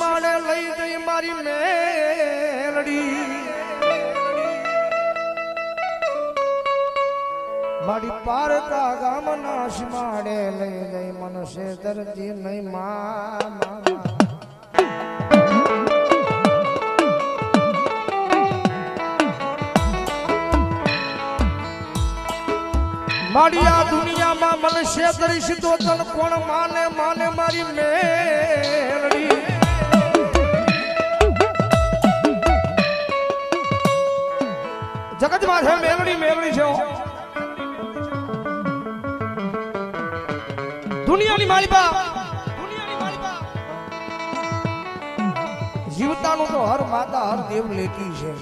ગામના લઈ ગઈ મારી મેલડી. મારી પારકા ગામના સીમાડે લઈ ગઈ મનસે દરજી નહીં મા મારી આ દુનિયામાં મને શેતરી સીધો કોણ માને માને મારી મેલડી. જગતમાં છે, મેલડી મેલડી છે દુનિયાની માલિકા જીવતાનું તો હર માતા, હર દેવ લેતી છે.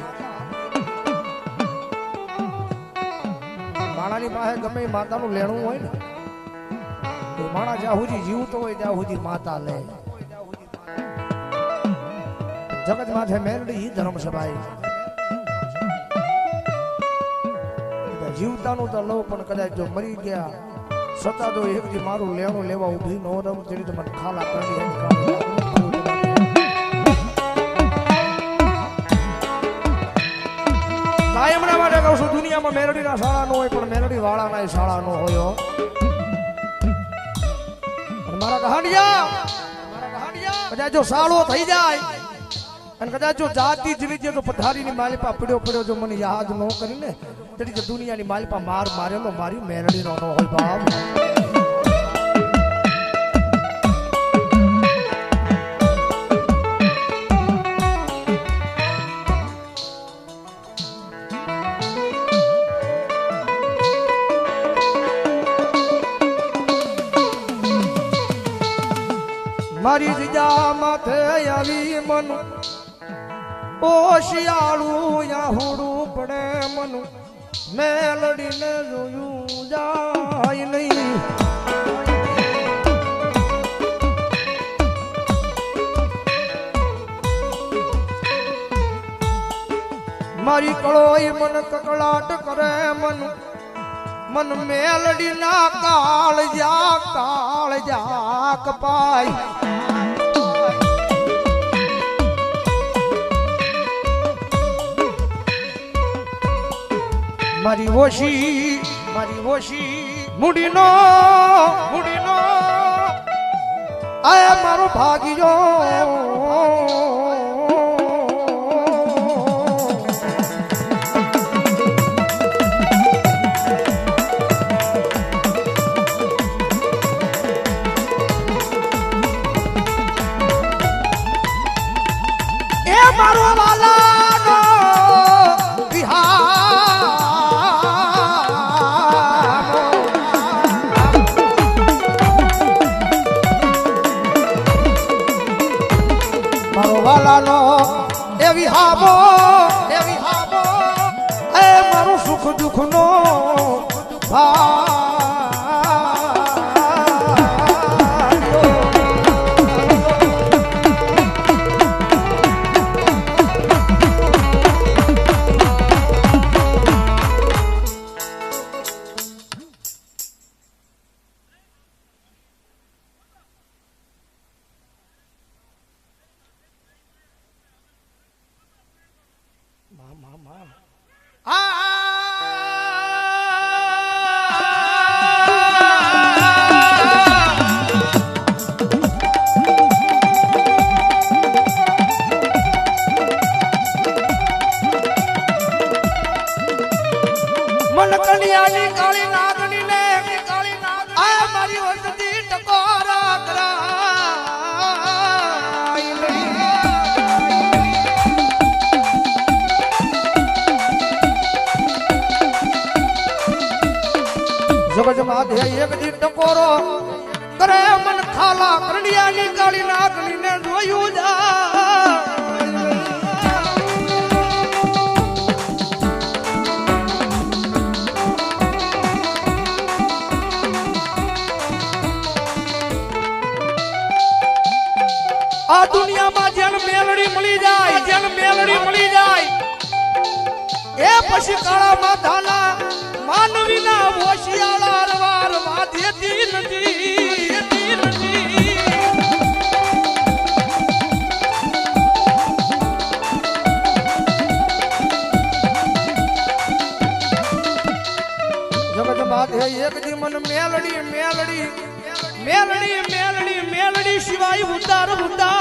માણાની પાસે ગમે માતાનું લેણું હોય ને, તો માણા જ્યાં સુધી જીવતો હોય ત્યાં સુધી માતા લે. જગત માથે મેલડી ધર્મ સભાઈ જીવતાનું તો લઉં પણ કદાચ જો મરી ગયા છતાં તો એક દી મારું લેણું લેવા ઊભી નો રમ તેની રીતે મને ખાલા કરી કાયમના માટે કહું છું, દુનિયામાં મેલડીના શાળા નો હોય, પણ મેલડી વાળાના શાળા નો હોય મારા કહાણિયા કદાચ જો સાળો થઈ જાય અને કદાચ જો જાતિ જીવી જાય તો પથારીની માલિપા પડ્યો પડ્યો જો મને યાદ ન કરીને તેની જો દુનિયાની માલિપા માર મારેલો મારી મેલડીનો ન હોય બાપ. મારી જીજા માથે આવી મન ઓ શિયાળું યાહુડું પડે મન મેલડીને જોયું જાય નહીં મારી કળોઈ મન કકળાટ કરે મન. મન મેલડી ના કાળ જા કાળ જા કપાય. મારી ઓછી મારી ઓછી મૂડીનો મૂડીનો. આ મારો ભાગ્યો. વિહામો એ વિહામો એ મારું સુખ દુઃખનો ભાગ્યો. બાંધે એક દિન ટકોરો કરે મન ખાલા કરડિયા ની કાળી નાગણી ને જોયું. જા આ દુનિયામાં જેન મેલડી મળી જાય જેન મેલડી મળી જાય, એ પછી કાળા માથાના માનવીના હોશિયાર સિવાય ઉતાર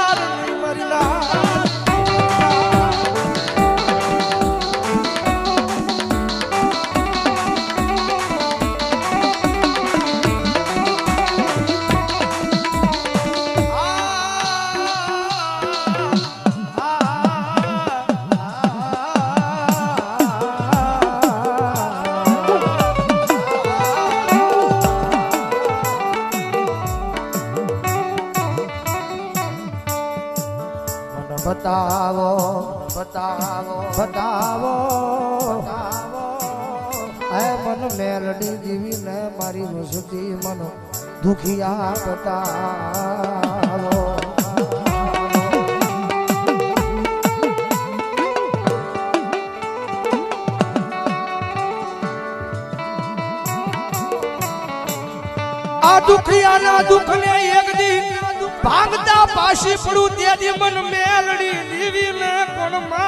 દુખિયા બતાવો આ દુખિયાના દુઃખને એક દી ભાંગતા પાછી પડું, તેથી મન મેલડી દીવી ને કોણ માને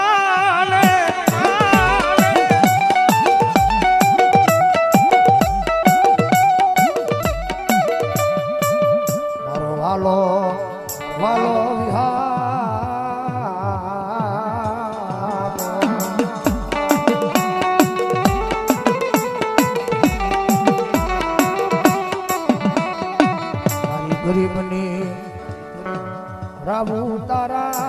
ગરીબની. રાવું તારા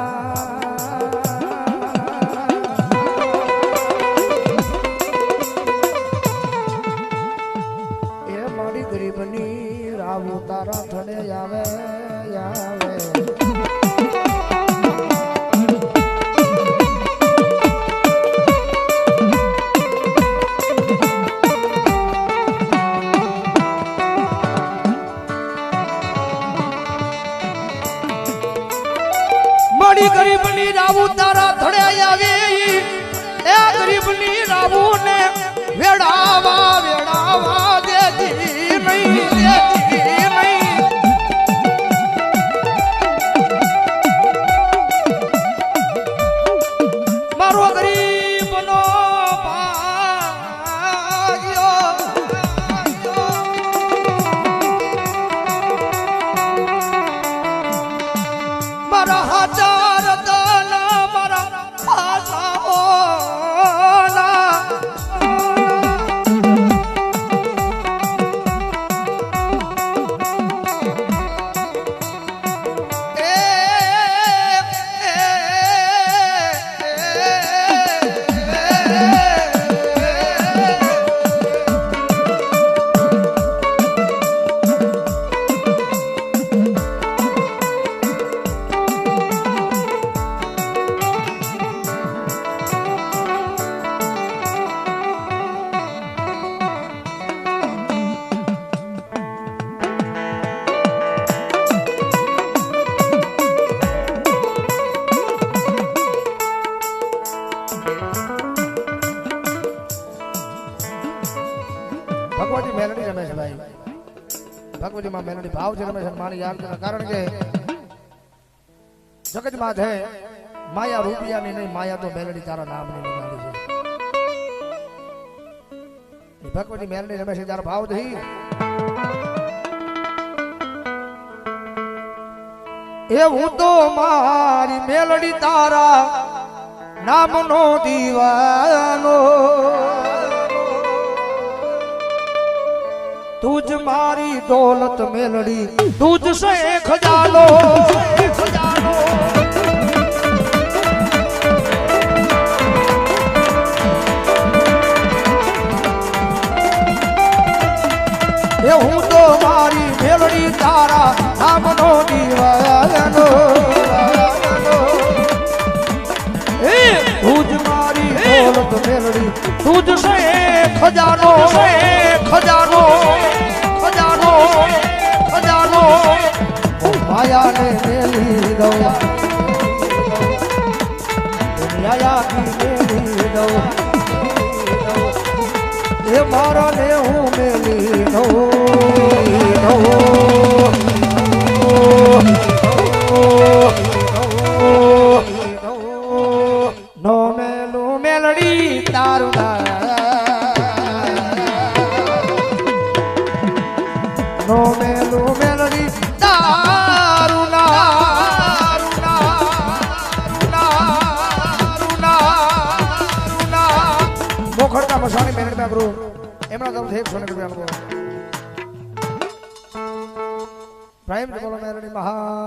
ભાવ છે રમે છે યાદ કરે. કારણ કે જગતમાં છે, માયા રૂપિયાની નહીં, માયા તો મેલડી તારા નામની નિમાડી છે ભગવતી મેલડી રમે છે, તારા ભાવ થઈ એવું તો મારી મેલડી તારા નામનો દીવાનો દોલત મેલડી. તુજ સે ખજાનો. ખજાનો. હું તો મારી મારા ને હું મેલી નો રૂપિયા આપો. પ્રાઇમ બોલો મેરડી મહાદેવ